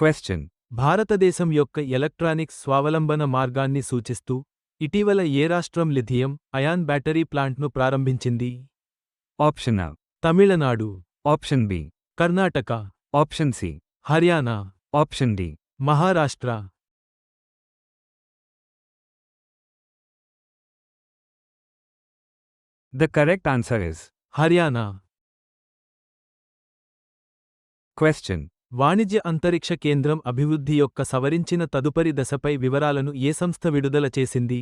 Question. భారతదేశం యొక్క electronics స్వావలంబన మార్గాన్ని సూచిస్తూ ఇటీవల ఏ రాష్ట్రం లిథియం అయాన్ బ్యాటరీ ప్లాంట్ను ప్రారంభించింది Option A. Tamil Nadu Option B. Karnataka Option C. Haryana Option D. Maharashtra The correct answer is Haryana Question. వాణిజ్య అంతరిక్ష కేంద్రం అభివృద్ధి యొక్క సవరించిన తదుపరి దశపై వివరాలను ఏ సంస్థ విడుదల చేసింది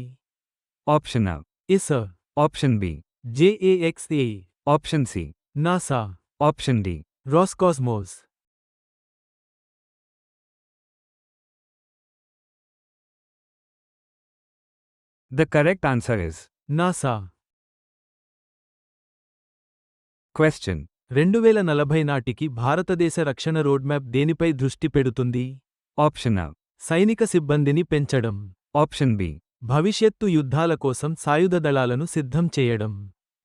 A. ఇస్ Option B. JAXA Option C. NASA Option D. Roscosmos The correct answer is NASA Question. రెండు వేల నలభై నాటికి భారతదేశ రక్షణ రోడ్మ్యాప్ దేనిపై దృష్టి పెడుతుంది Option A. సైనిక సిబ్బందిని పెంచడం Option B. భవిష్యత్తు యుద్ధాల కోసం సాయుధ దళాలను సిద్ధం చేయడం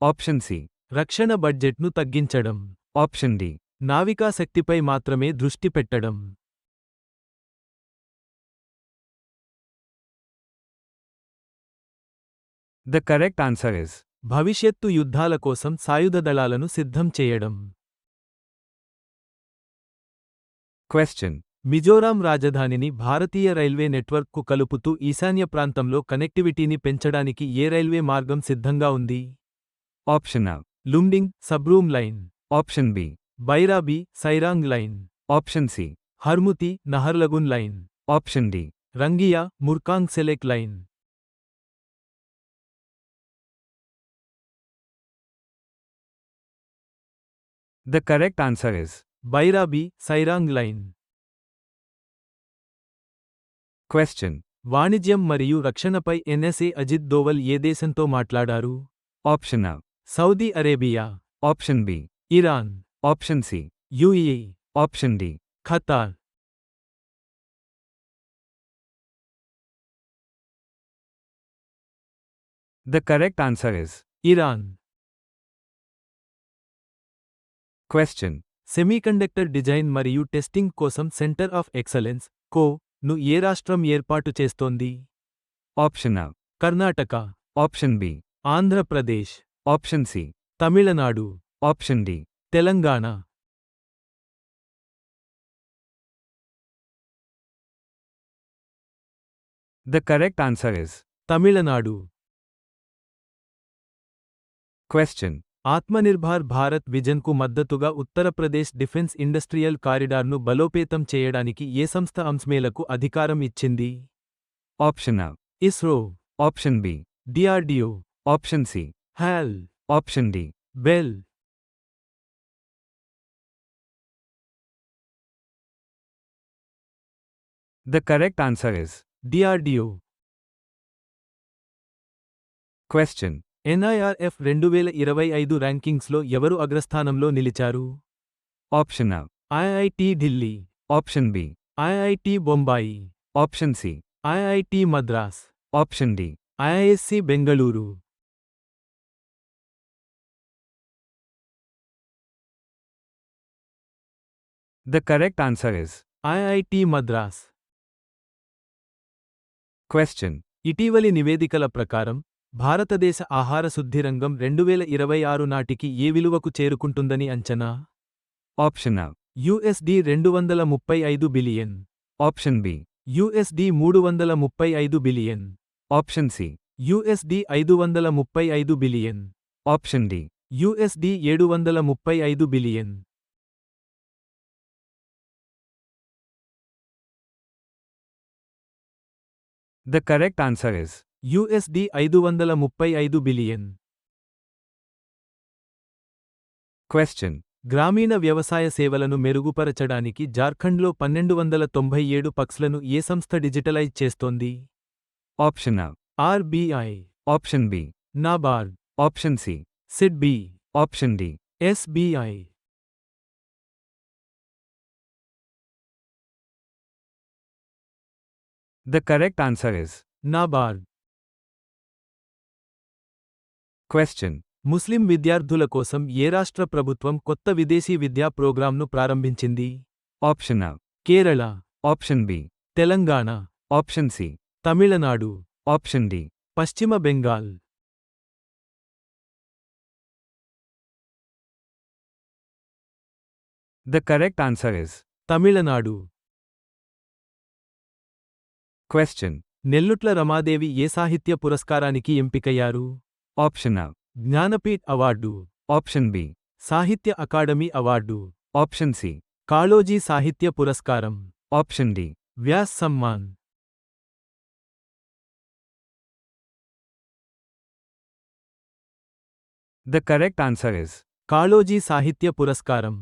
Option C. రక్షణ బడ్జెట్ను తగ్గించడం Option D. నావికా శక్తిపై మాత్రమే దృష్టి పెట్టడం The correct answer is భవిష్యత్తు యుద్ధాల కోసం సాయుధ దళాలను సిద్ధం చేయడం Question. మిజోరాం రాజధానిని భారతీయ రైల్వే నెట్వర్క్కు కలుపుతూ ఈశాన్య ప్రాంతంలో కనెక్టివిటీని పెంచడానికి ఏ రైల్వే మార్గం సిద్ధంగా ఉంది Option A. Lumding Sabroom line Option B. Bairabi Sairang line Option C. Harmuti Naharlagun line Option D. Rangiya Murkong Selek line The correct answer is Bairabi Sairang line Question. వాణిజ్యం మరియు రక్షణపై ఎన్ఎస్ఏ అజిత్ దోవల్ ఏ దేశంతో మాట్లాడారు Option A. Saudi Arabia Option B. Iran Option C. UAE Option D. Qatar The correct answer is Iran Question. Semiconductor design మరియు testing కోసం centre of excellence కో ను ఏ రాష్ట్రం ఏర్పాటు చేస్తోంది Option A. Karnataka Option B. Andhra Pradesh Option C. Tamil Nadu Option D. Telangana The correct answer is Tamil Nadu Question. Atmanirbhar Bharat విజన్కు మద్దతుగా ఉత్తరప్రదేశ్ డిఫెన్స్ ఇండస్ట్రియల్ కారిడార్ను బలోపేతం చేయడానికి ఏ సంస్థ అంస్మేలకు అధికారం ఇచ్చింది A. ISRO Option B. DRDO Option C. HAL Option D. BEL The correct answer is DRDO Question. NIRF రెండు వేల ఇరవై ఐదు ర్యాంకింగ్స్లో ఎవరు అగ్రస్థానంలో నిలిచారు Option A. IIT Delhi Option B. IIT Bombay Option C. IIT Madras Option D. IISc Bengaluru The correct answer is IIT Madras Question. ఇటీవలి నివేదికల ప్రకారం భారతదేశ ఆహార శుద్ధి రంగం రెండువేల ఇరవై ఆరు నాటికి ఏ విలువకు చేరుకుంటుందని అంచనా Option A. యుఎస్డి రెండు వందల ముప్పై ఐదు బిలియన్ Option B. యుఎస్డి మూడు వందల ముప్పై ఐదు బిలియన్ Option C. యుఎస్డి ఐదు వందల ముప్పై ఐదు బిలియన్ Option D. యుఎస్డి ఏడు వందల ముప్పై ఐదు billion The correct answer is USD ఐదు వందల ముప్పై ఐదు బిలియన్ Question. గ్రామీణ వ్యవసాయ సేవలను మెరుగుపరచడానికి జార్ఖండ్లో పన్నెండు వందల తొంభై ఏడు పక్స్లను ఏ సంస్థ డిజిటలైజ్ చేస్తోంది A. RBI Option B. NABARD Option C. SIDBI Option D. SBI The correct answer is NABARD Question. ముస్లిం విద్యార్థుల కోసం ఏ రాష్ట్ర ప్రభుత్వం కొత్త విదేశీ విద్యా ప్రోగ్రాంను ప్రారంభించింది Option A. Kerala Option B. Telangana Option C. Tamil Nadu Option D. పశ్చిమ Bengal The correct answer is. Tamil Nadu Question. Nellutla Ramadevi ఏ సాహిత్య పురస్కారానికి ఎంపికయ్యారు Option A. Jnanpith award Option B. Sahitya Akademi award Option C. Kaloji Sahitya Puraskaram Option D. Vyas Samman The correct answer is. Kaloji Sahitya పురస్కారం